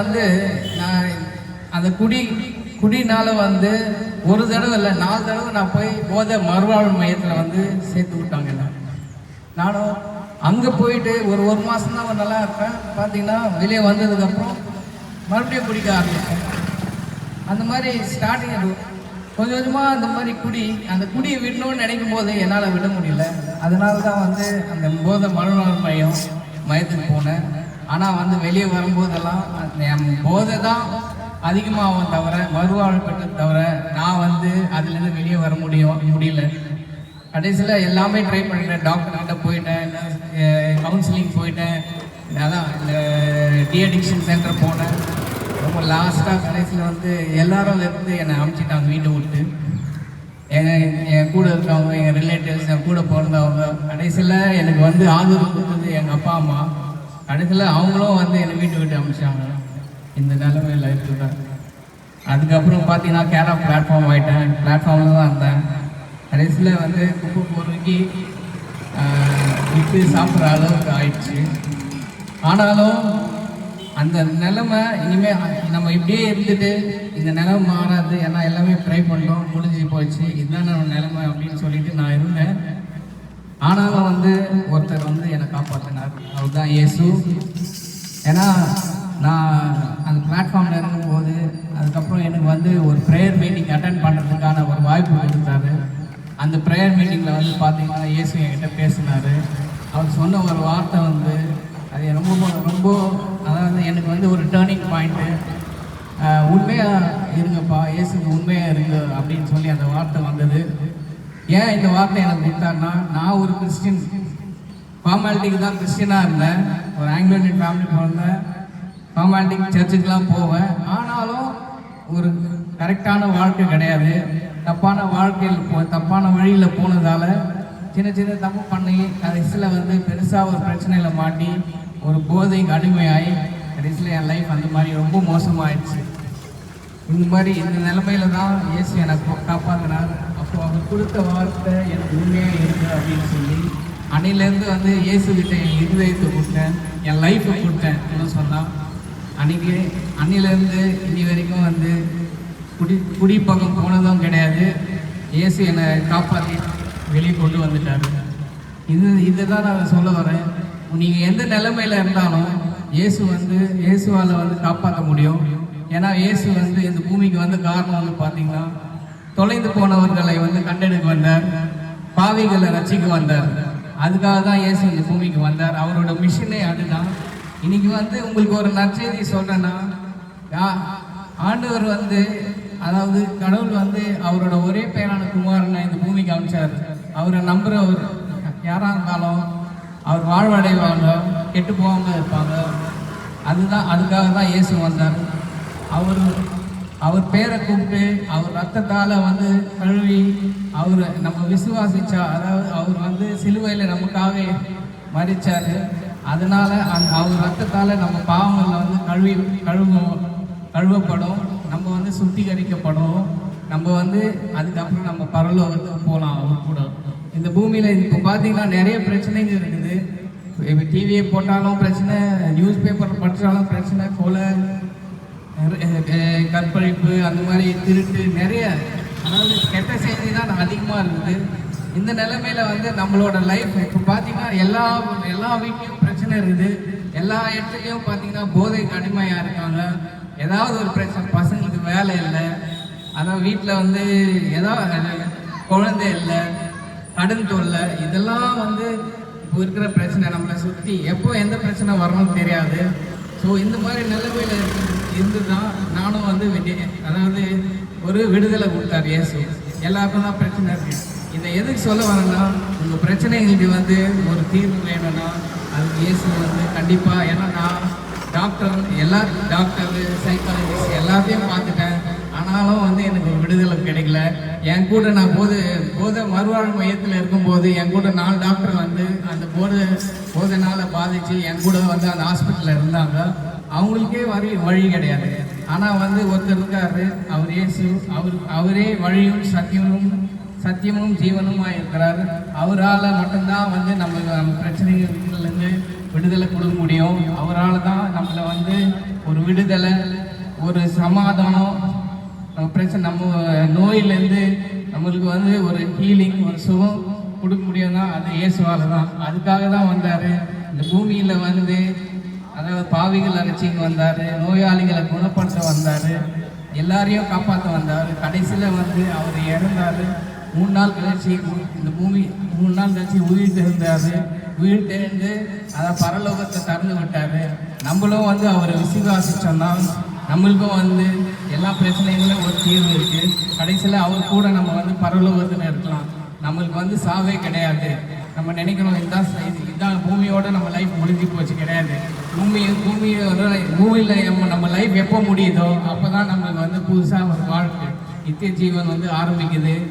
வந்து நான் அந்த குடி குடினால வந்து ஒரு தடவை இல்லை நாலு தடவை நான் போய் போதை மறுவாழ்வு மையத்தில் வந்து சேர்த்து விட்டாங்க என்ன நானும் அங்கே போயிட்டு ஒரு ஒரு மாதம் தான் நல்லா இருப்பேன். பார்த்தீங்கன்னா வெளியே வந்ததுக்கப்புறம் மறுபடியும் குடிக்க ஆரம்பிச்சேன் அந்த மாதிரி ஸ்டார்டிங் கொஞ்சம் கொஞ்சமாக அந்த மாதிரி குடி அந்த குடியை விடணும்னு நினைக்கும் போது என்னால் விட முடியல. அதனால தான் வந்து அந்த போதை மறுநாள் மையம் மையத்துக்கு போனேன். ஆனால் வந்து வெளியே வரும்போதெல்லாம் என் போதை தான் அதிகமாகும் தவிர மறுவாழ்வு பெற்ற தவிர நான் வந்து அதுலேருந்து வெளியே வர முடியும் முடியல. கடைசியில் எல்லாமே ட்ரை பண்ணிட்டேன் டாக்டர்கிட்ட போயிட்டேன் கவுன்சிலிங் போயிட்டேன். அதான் இந்த டிஅடிக்ஷன் சென்டர் போனேன். ரொம்ப லாஸ்ட்டாக கடைசியில் வந்து எல்லாரும் இருந்து என்னை அமுச்சிட்டாங்க வீட்டை விட்டு. எங்கள் என் கூட இருக்கவங்க எங்கள் ரிலேட்டிவ்ஸ் என் கூட பிறந்தவங்க கடைசியில் எனக்கு வந்து ஆதரவு கொடுத்தது எங்கள் அப்பா அம்மா. கடைசியில் அவங்களும் வந்து என்னை வீட்டை விட்டு அனுப்பிச்சாங்க இந்த நிலைமையில் இருக்குதான் அதுக்கப்புறம் பார்த்தீங்கன்னா கேரளா பிளாட்ஃபார்ம் ஆகிட்டேன் பிளாட்ஃபார்மில் தான் இருந்தேன். கடைசியில் வந்து குப்பை பொறுக்கி விட்டு சாப்பிட்ற அளவுக்கு ஆயிடுச்சு. ஆனாலும் அந்த நிலைமை இனிமேல் நம்ம இப்படியே இருந்துட்டு இந்த நிலைமை மாறாது. ஏன்னா எல்லாமே ட்ரை பண்ணோம் முடிஞ்சு போச்சு. இதுதான் நம்ம நிலைமை அப்படின்னு சொல்லிட்டு நான் இருந்தேன். ஆனாலும் வந்து ஒருத்தர் வந்து என்னை காப்பாற்றினார் அவர் தான் இயேசு. ஏன்னா நான் அந்த பிளாட்ஃபார்மில் இருக்கும்போது அதுக்கப்புறம் எனக்கு வந்து ஒரு ப்ரேயர் மீட்டிங் அட்டன் பண்ணுறதுக்கான ஒரு வாய்ப்பு கொடுத்தாரு. அந்த ப்ரேயர் மீட்டிங்கில் வந்து பார்த்தீங்கன்னா இயேசு என்கிட்ட பேசினார். அவர் சொன்ன ஒரு வார்த்தை வந்து அது ரொம்ப ரொம்ப அதாவது எனக்கு வந்து ஒரு டேர்னிங் பாயிண்ட்டு உண்மையாக இருங்கப்பா இயேசுக்கு உண்மையாக இருங்க அப்படின்னு சொல்லி அந்த வார்த்தை வந்தது. ஏன் இந்த வார்த்தை எனக்கு கொடுத்தாருன்னா நான் ஒரு கிறிஸ்டின் ஃபார்மாலிட்டிக்கு தான் கிறிஸ்டினாக இருந்தேன். ஒரு ஆங்கிலோனியன் ஃபேமிலி பிறந்தேன். ஃபார்மாலிட்டிக் சர்ச்சுக்கெலாம் போவேன். ஆனாலும் ஒரு கரெக்டான வாழ்க்கை கிடையாது. தப்பான வாழ்க்கையில் போ தப்பான வழியில் போனதால் சின்ன சின்ன தப்பு பண்ணி கடைசியில் வந்து பெருசாக ஒரு பிரச்சனையில் மாட்டி ஒரு போதைக்கு அடிமையாகி கடைசியில் என் லைஃப் அந்த மாதிரி ரொம்ப மோசமாகிடுச்சு இந்த மாதிரி இந்த நிலமையில தான் ஏசி எனக்கு காப்பாற்றினார் அப்போ அவர் கொடுத்த வார்த்தை எனக்கு உண்மையாக இருக்கு அப்படின்னு சொல்லி அன்னையிலேருந்து வந்து இயேசு கிட்ட என் இருதயத்தை கொடுத்தேன் என் லைஃப்பை கொடுத்தேன் அப்படின்னு சொன்னால் அன்றைக்கி அன்னிலேருந்து இனி வரைக்கும் வந்து குடி குடிப்பக்கம் போனதும் கிடையாது. இயேசு என்னை காப்பாற்றி வெளியே கொண்டு வந்துட்டாரு. இது இதை தான் நான் சொல்ல வரேன். நீங்கள் எந்த நிலைமையில் இருந்தாலும் இயேசு வந்து இயேசுவால் வந்து காப்பாற்ற முடியும். ஏன்னா இயேசு வந்து இந்த பூமிக்கு வந்து காரணம் வந்து பார்த்தீங்கன்னா தொலைந்து போனவர்களை வந்து கண்டெடுக்க வந்தார். பாவிகளை ரசிக்க வந்தார். அதுக்காக தான் இயேசு இந்த பூமிக்கு வந்தார். அவரோட மிஷனே அதுதான். இன்னைக்கு வந்து உங்களுக்கு ஒரு நற்செய்தி சொல்றேன்னா ஆண்டவர் வந்து அதாவது கடவுள் வந்து அவரோட ஒரே பேரான குமாரனை இந்த பூமிக்கு அமைச்சார் அவரை நம்புறவர் யாரா இருந்தாலும் அவர் வாழ்வடைவாங்க கெட்டு போகாம இருப்பாங்க. அதுதான் அதுக்காக தான் இயேசு வந்தார். அவர் அவர் பேரை கூப்பிட்டு அவர் ரத்தத்தால் வந்து கழுவி அவர் நம்ம விசுவாசிச்சா அதாவது அவர் வந்து சிலுவையில் நமக்காக மறிச்சார் அதனால் அந்த அவர் ரத்தத்தால் நம்ம பாவங்களில் வந்து கழுவி கழுவும் கழுவப்படும். நம்ம வந்து சுத்திகரிக்கப்படும். நம்ம வந்து அதுக்கப்புறம் நம்ம பரலோகத்துக்கு போகலாம் அவர் கூட. இந்த பூமியில் இப்போ பார்த்தீங்கன்னா நிறைய பிரச்சனைகள் இருக்குது. இப்போ டிவியை போட்டாலும் பிரச்சனை நியூஸ் பேப்பர் படித்தாலும் பிரச்சனை கொலை கற்பழிப்பு அந்த மாதிரி திருட்டு நிறைய அதாவது கெட்ட செய்தி தான் அதிகமாக இருக்குது இந்த நிலைமையில வந்து நம்மளோட லைஃப் இப்போ பார்த்தீங்கன்னா எல்லா எல்லா வீட்லேயும் பிரச்சனை இருக்குது. எல்லா இடத்துலையும் பார்த்தீங்கன்னா போதைக்கு அடிமையாக இருக்காங்க. ஏதாவது ஒரு பிரச்சனை பசங்களுக்கு வேலை இல்லை. அதான் வீட்டில் வந்து ஏதாவது குழந்தை இல்லை கடன் தொல்லை இதெல்லாம் வந்து இப்போ இருக்கிற பிரச்சனை நம்மளை சுற்றி எப்போ எந்த பிரச்சனை வரணும்னு தெரியாது. ஸோ இந்த மாதிரி நிலைமையில் இருந்து தான் நானும் வந்து அதாவது ஒரு விடுதலை கொடுத்தார் இயேசு. எல்லாருக்கும் தான் பிரச்சனை இருக்கு. இதை எதுக்கு சொல்ல வரேன்னா உங்கள் பிரச்சனைகளுக்கு வந்து ஒரு தீர்வு வேணும்னா அதுக்கு இயேசு வந்து கண்டிப்பாக ஏன்னா நான் டாக்டர் எல்லா டாக்டர் சைக்காலஜிஸ்ட் எல்லாத்தையும் பார்த்துட்டேன். ஆனாலும் வந்து எனக்கு என் கூட நான் போது போதை மறுவாழ்வு மையத்தில் இருக்கும்போது என் கூட நாலு டாக்டர் வந்து அந்த போதை போதைனால பாதிச்சு என் கூட வந்து அந்த ஹாஸ்பிட்டலில் இருந்தாங்க. அவங்களுக்கே வழி வழி கிடையாது. ஆனால் வந்து ஒருத்தர் இருக்காரு அவர் இயேசு. அவர் அவரே வழியும் சத்தியமும் சத்தியமும் ஜீவனுமாக இருக்கிறார். அவரால் மட்டும்தான் வந்து நம்ம நம்ம பிரச்சனைகள்லேருந்து விடுதலை கொடுக்க முடியும். அவரால் தான் நம்மளை வந்து ஒரு விடுதலை ஒரு சமாதானம் பிரச்சனை நம்ம நோயிலேருந்து நம்மளுக்கு வந்து ஒரு ஹீலிங் ஒரு சுகம் கொடுக்க முடியும்னா அது இயேசுவால் தான் அதுக்காக தான் வந்தார். இந்த பூமியில் வந்து அதாவது பாவிகள் அரைச்சிங்க வந்தார் நோயாளிகளை குணப்படுத்த வந்தார் எல்லாரையும் காப்பாற்ற வந்தார். கடைசியில் வந்து அவர் இறந்தார். மூணு நாள் கழிச்சு இந்த பூமி மூணு நாள் கழிச்சு உயிர் தெரிந்தார் உயிர் தெரிந்து அதை பரலோகத்தை திறந்து விட்டார். நம்மளும் வந்து அவரை விசுவாசிச்சோம்னா நம்மளுக்கும் வந்து எல்லா பிரச்சனைகளும் ஒரு தீர்வு இருக்கு. கடைசியில் அவர் கூட நம்ம வந்து பரலோகத்தில் இருக்கலாம். நம்மளுக்கு வந்து சாவே கிடையாது. நம்ம நினைக்கிறோம் இதுதான் இது- இதுதான் பூமியோட நம்ம லைஃப் முடிஞ்சு போச்சு. கிடையாது. பூமி பூமியோட பூமியில் நம்ம நம்ம லைஃப் எப்போ முடியுதோ அப்போ தான் நம்மளுக்கு வந்து புதுசாக ஒரு வாழ்க்கை நித்திய ஜீவன் வந்து ஆரம்பிக்குது.